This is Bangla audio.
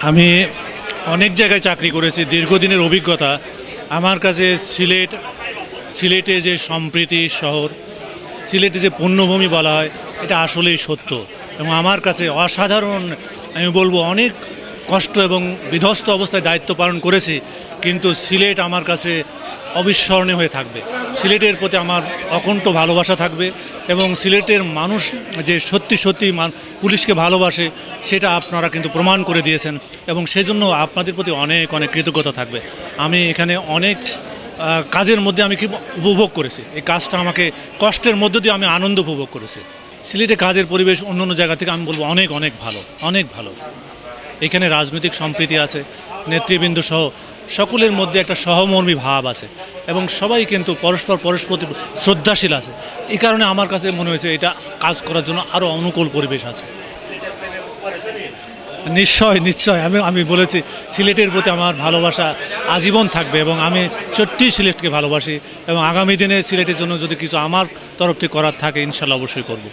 আমি অনেক জায়গায় চাকরি করেছি, দীর্ঘদিনের অভিজ্ঞতা। আমার কাছে সিলেট, সিলেটে যে সম্প্রীতি শহর, সিলেটে যে পণ্যভূমি বলা হয়, এটা আসলেই সত্য। এবং আমার কাছে অসাধারণ, আমি বলব, অনেক কষ্ট এবং বিধ্বস্ত অবস্থায় দায়িত্ব পালন করেছি, কিন্তু সিলেট আমার কাছে অবিস্মরণীয় হয়ে থাকবে। সিলেটের প্রতি আমার অকণ্ঠ ভালোবাসা থাকবে। এবং সিলেটের মানুষ যে সত্যি সত্যি পুলিশকে ভালোবাসে, সেটা আপনারা কিন্তু প্রমাণ করে দিয়েছেন। এবং সেজন্য আপনাদের প্রতি অনেক অনেক কৃতজ্ঞতা থাকবে। আমি এখানে অনেক কাজের মধ্যে আমি কি উপভোগ করেছি। এই কাজটা আমাকে কষ্টের মধ্য দিয়ে আমি আনন্দ উপভোগ করেছি। সিলেটে কাজের পরিবেশ অন্য অন্য জায়গা থেকে আমি বলব অনেক অনেক ভালো অনেক ভালো। এখানে রাজনৈতিক সম্প্রীতি আছে, নেতৃবৃন্দ সহ সকলের মধ্যে একটা সহমর্মী ভাব আছে। এবং সবাই কিন্তু পরস্পর পরস্পর শ্রদ্ধাশীল আছে। এই কারণে আমার কাছে মনে হয়েছে এটা কাজ করার জন্য আরও অনুকূল পরিবেশ আছে। নিশ্চয় নিশ্চয়। আমি আমি বলেছি, সিলেটের প্রতি আমার ভালোবাসা আজীবন থাকবে এবং আমি সত্যিই সিলেটকে ভালোবাসি এবং আগামী দিনে সিলেটের জন্য যদি কিছু আমার তরফ থেকে করার থাকে, ইনশাল্লাহ অবশ্যই করব।